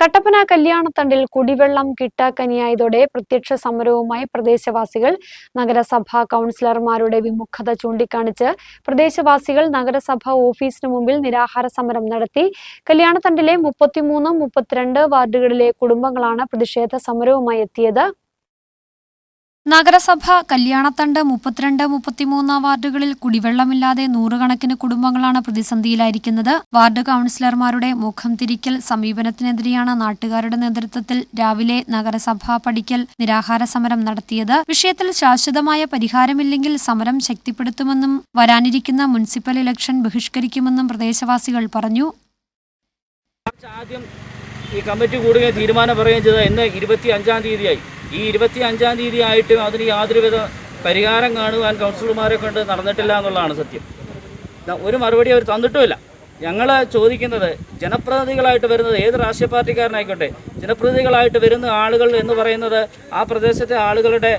കട്ടപ്പന കല്യാണത്തണ്ടിൽ കുടിവെള്ളം കിട്ടാക്കനിയായതോടെ പ്രത്യക്ഷ സമരവുമായി പ്രദേശവാസികൾ നഗരസഭാ കൗൺസിലർമാരുടെ വിമുഖത ചൂണ്ടിക്കാണിച്ച് പ്രദേശവാസികൾ നഗരസഭാ ഓഫീസിന് മുമ്പിൽ നിരാഹാര സമരം നടത്തി. കല്യാണത്തണ്ടിലെ മുപ്പത്തിമൂന്ന് മുപ്പത്തിരണ്ട് വാർഡുകളിലെ കുടുംബങ്ങളാണ് പ്രതിഷേധ സമരവുമായി എത്തിയത്. നഗരസഭ കല്യാണത്തണ്ട് മുപ്പത്തിരണ്ട് മുപ്പത്തിമൂന്ന് വാർഡുകളിൽ കുടിവെള്ളമില്ലാതെ നൂറുകണക്കിന് കുടുംബങ്ങളാണ് പ്രതിസന്ധിയിലായിരിക്കുന്നത്. വാർഡ് കൌൺസിലർമാരുടെ മുഖം തിരിക്കൽ സമീപനത്തിനെതിരെയാണ് നാട്ടുകാരുടെ നേതൃത്വത്തിൽ രാവിലെ നഗരസഭ പടിക്കൽ നിരാഹാര സമരം നടത്തിയത്. വിഷയത്തിൽ ശാശ്വതമായ പരിഹാരമില്ലെങ്കിൽ സമരം ശക്തിപ്പെടുത്തുമെന്നും വരാനിരിക്കുന്ന മുനിസിപ്പൽ ഇലക്ഷൻ ബഹിഷ്കരിക്കുമെന്നും പ്രദേശവാസികൾ പറഞ്ഞു. ഈ കമ്മിറ്റി കൂടുകയും തീരുമാനം പറയുകയും ചെയ്തത് ഇന്ന് ഇരുപത്തി അഞ്ചാം തീയതിയായി. ഈ ഇരുപത്തി അഞ്ചാം തീയതി ആയിട്ടും അതിന് യാതൊരുവിധ പരിഹാരം കാണുവാൻ കൗൺസിലർമാരെ കൊണ്ട് നടന്നിട്ടില്ല എന്നുള്ളതാണ് സത്യം. ഒരു മറുപടി അവർ തന്നിട്ടുമില്ല. ഞങ്ങൾ ചോദിക്കുന്നത് ജനപ്രതിനിധികളായിട്ട് വരുന്നത് ഏത് രാഷ്ട്രീയ പാർട്ടിക്കാരനായിക്കോട്ടെ ജനപ്രതിനിധികളായിട്ട് വരുന്ന ആളുകൾ എന്ന് പറയുന്നത് ആ പ്രദേശത്തെ ആളുകളുടെ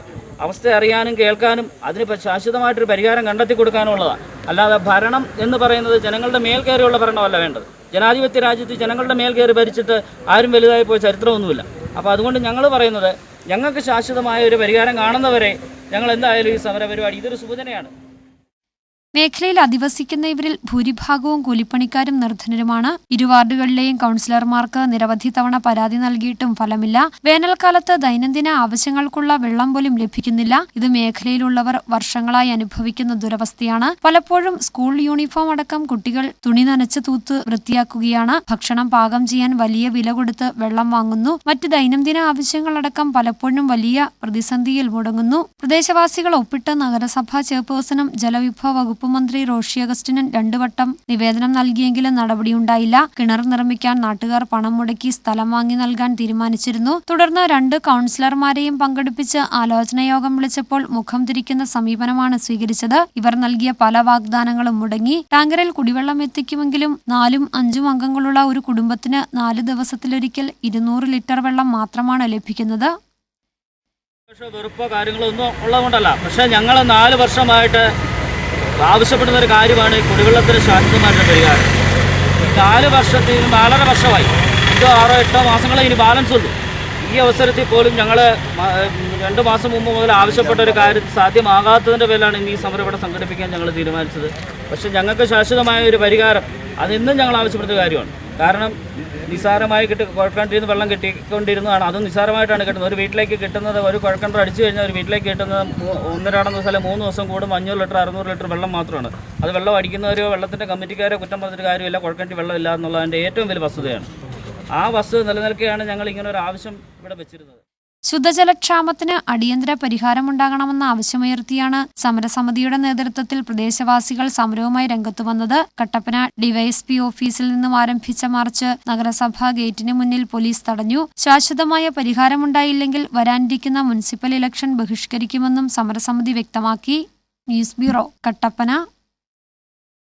അവസ്ഥ അറിയാനും കേൾക്കാനും അതിന് ശാശ്വതമായിട്ടൊരു പരിഹാരം കണ്ടെത്തി കൊടുക്കാനുള്ളതാണ് അല്ലാതെ ഭരണം എന്ന് പറയുന്നത് ജനങ്ങളുടെ മേൽ കയറിയുള്ള ഭരണമല്ല വേണ്ടത്. ജനാധിപത്യ രാജ്യത്ത് ജനങ്ങളുടെ മേൽ കയറി ഭരിച്ചിട്ട് ആരും വലുതായി പോയ ചരിത്രമൊന്നുമില്ല. അപ്പോൾ അതുകൊണ്ട് ഞങ്ങൾ പറയുന്നത് ഞങ്ങൾക്ക് ശാശ്വതമായ ഒരു പരിഹാരം കാണുന്നവരെ ഞങ്ങൾ എന്തായാലും ഈ സമരപരിപാടി ഇതൊരു സൂചനയാണ് മേഖലയിൽ അധിവസിക്കുന്ന ഇവരിൽ ഭൂരിഭാഗവും കൂലിപ്പണിക്കാരും നിർധനരുമാണ്. ഇരു വാർഡുകളിലെയും കൗൺസിലർമാർക്ക് നിരവധി തവണ പരാതി നൽകിയിട്ടും ഫലമില്ല. വേനൽക്കാലത്ത് ദൈനംദിന ആവശ്യങ്ങൾക്കുള്ള വെള്ളം പോലും ലഭിക്കുന്നില്ല. ഇത് മേഖലയിലുള്ളവർ വർഷങ്ങളായി അനുഭവിക്കുന്ന ദുരവസ്ഥയാണ്. പലപ്പോഴും സ്കൂൾ യൂണിഫോം അടക്കം കുട്ടികൾ തുണി നനച്ച് തൂത്ത് വൃത്തിയാക്കുകയാണ്. ഭക്ഷണം പാകം ചെയ്യാൻ വലിയ വില കൊടുത്ത് വെള്ളം വാങ്ങുന്നു. മറ്റ് ദൈനംദിന ആവശ്യങ്ങളടക്കം പലപ്പോഴും വലിയ പ്രതിസന്ധിയിൽ മുടങ്ങുന്നു. പ്രദേശവാസികൾ ഒപ്പിട്ട് നഗരസഭാ ചെയർപേഴ്സണും ജലവിഭവ വകുപ്പ് മന്ത്രി റോഷി അഗസ്റ്റിനും രണ്ടു വട്ടം നിവേദനം നൽകിയെങ്കിലും നടപടിയുണ്ടായില്ല. കിണർ നിർമ്മിക്കാൻ നാട്ടുകാർ പണം മുടക്കി സ്ഥലം വാങ്ങി നൽകാൻ തീരുമാനിച്ചിരുന്നു. തുടർന്ന് രണ്ട് കൌൺസിലർമാരെയും പങ്കെടുപ്പിച്ച് ആലോചനായോഗം വിളിച്ചപ്പോൾ മുഖം തിരിക്കുന്ന സമീപനമാണ് സ്വീകരിച്ചത്. ഇവർ നൽകിയ പല വാഗ്ദാനങ്ങളും മുടങ്ങി. ടാങ്കറിൽ കുടിവെള്ളം എത്തിക്കുമെങ്കിലും നാലും അഞ്ചും അംഗങ്ങളുള്ള ഒരു കുടുംബത്തിന് നാല് ദിവസത്തിലൊരിക്കൽ ഇരുന്നൂറ് ലിറ്റർ വെള്ളം മാത്രമാണ് ലഭിക്കുന്നത്. വെറുപ്പോ കാര്യങ്ങളോ ഒന്നും ഉള്ളതുകൊണ്ടല്ല. പക്ഷേ ഞങ്ങൾ നാല് വർഷമായിട്ട് ആവശ്യപ്പെടുന്ന ഒരു കാര്യമാണ് കുടിവെള്ളത്തിന് ശാശ്വതമായിട്ട് പരിഹാരം. നാല് വർഷത്തിൽ നാലര വർഷമായി. അഞ്ചോ ആറോ എട്ടോ മാസങ്ങളെ ഇനി ബാലൻസ് ഉള്ളൂ. ഈ അവസരത്തിൽ പോലും ഞങ്ങൾ രണ്ട് മാസം മുമ്പ് മുതൽ ആവശ്യപ്പെട്ട ഒരു കാര്യം സാധ്യമാകാത്തതിന്റെ പേരിലാണ് ഇനി ഈ സമരം ഇവിടെ സംഘടിപ്പിക്കാൻ ഞങ്ങൾ തീരുമാനിച്ചത്. പക്ഷേ ഞങ്ങൾക്ക് ശാശ്വതമായ ഒരു പരിഹാരം അതിന്നും ഞങ്ങൾ ആവശ്യപ്പെടുന്ന കാര്യമാണ്. കാരണം നിസ്സാരമായി കിട്ടി കുഴക്കണ്ടിരുന്ന് വെള്ളം കിട്ടിക്കൊണ്ടിരുന്നതാണ്. അതും നിസ്സാരമായിട്ടാണ് കിട്ടുന്നത്. ഒരു വീട്ടിലേക്ക് കിട്ടുന്നത് ഒരു കുഴക്കണ്ടർ അടിച്ചു കഴിഞ്ഞാൽ ഒരു വീട്ടിലേക്ക് കിട്ടുന്നത് ഒന്നരാടം ദിവസം മൂന്ന് ദിവസം കൂടും അഞ്ഞൂറ് ലിറ്റർ അറുന്നൂറ് ലിറ്റർ വെള്ളം മാത്രമാണ്. അത് വെള്ളം അടിക്കുന്നവരോ വെള്ളത്തിന്റെ കമ്മിറ്റിക്കാരോ കുറ്റം പറഞ്ഞിട്ട് കാര്യമില്ല. കുഴക്കണ്ടി വെള്ളമില്ല എന്നുള്ളതിന്റെ ഏറ്റവും വലിയ വസ്തുതയാണ്. ആ വസ്തുത നിലനിൽക്കുകയാണ് ഞങ്ങൾ ഇങ്ങനെ ഒരു ആവശ്യം ഇവിടെ വെച്ചിരുന്നത്. ശുദ്ധജലക്ഷാമത്തിന് അടിയന്തര പരിഹാരമുണ്ടാകണമെന്ന ആവശ്യമുയർത്തിയാണ് സമരസമിതിയുടെ നേതൃത്വത്തിൽ പ്രദേശവാസികൾ സമരവുമായി രംഗത്തു വന്നത്. കട്ടപ്പന ഡിവൈഎസ്പി ഓഫീസിൽ നിന്നും ആരംഭിച്ച മാർച്ച് നഗരസഭാ ഗേറ്റിന് മുന്നിൽ പോലീസ് തടഞ്ഞു. ശാശ്വതമായ പരിഹാരമുണ്ടായില്ലെങ്കിൽ വരാനിരിക്കുന്ന മുനിസിപ്പൽ ഇലക്ഷൻ ബഹിഷ്കരിക്കുമെന്നും സമരസമിതി വ്യക്തമാക്കി. News bureau Kattappana.